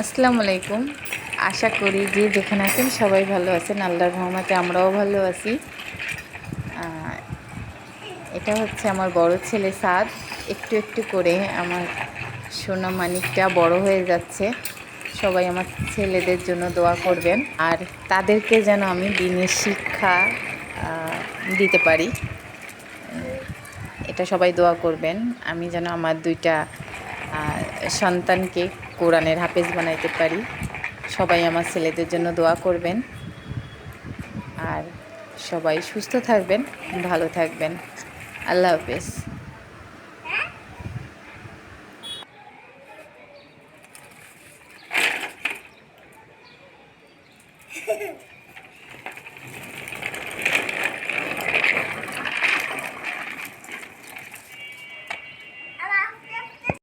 আসসালামু আলাইকুম। আশা করি যে যেখানে আছেন সবাই ভালো আছেন, আল্লাহর রহমতে আমরাও ভালো আছি। এটা হচ্ছে আমার বড় ছেলে সাদ। একটু একটু করে আমার সোনা মানিকটা বড় হয়ে যাচ্ছে। সবাই আমার ছেলেদের জন্য দোয়া করবেন। আর তাদেরকে যেন আমি দিনের শিক্ষা দিতে পারি। এটা সবাই দোয়া করবেন। আমি যেন আমার দুইটা সন্তানকে কোরআনের হাফেজ বানাইতে পারি। সবাই আমার ছেলেদের জন্য দোয়া করবেন। আর সবাই সুস্থ থাকবেন, ভালো থাকবেন। আল্লাহ হাফেজ।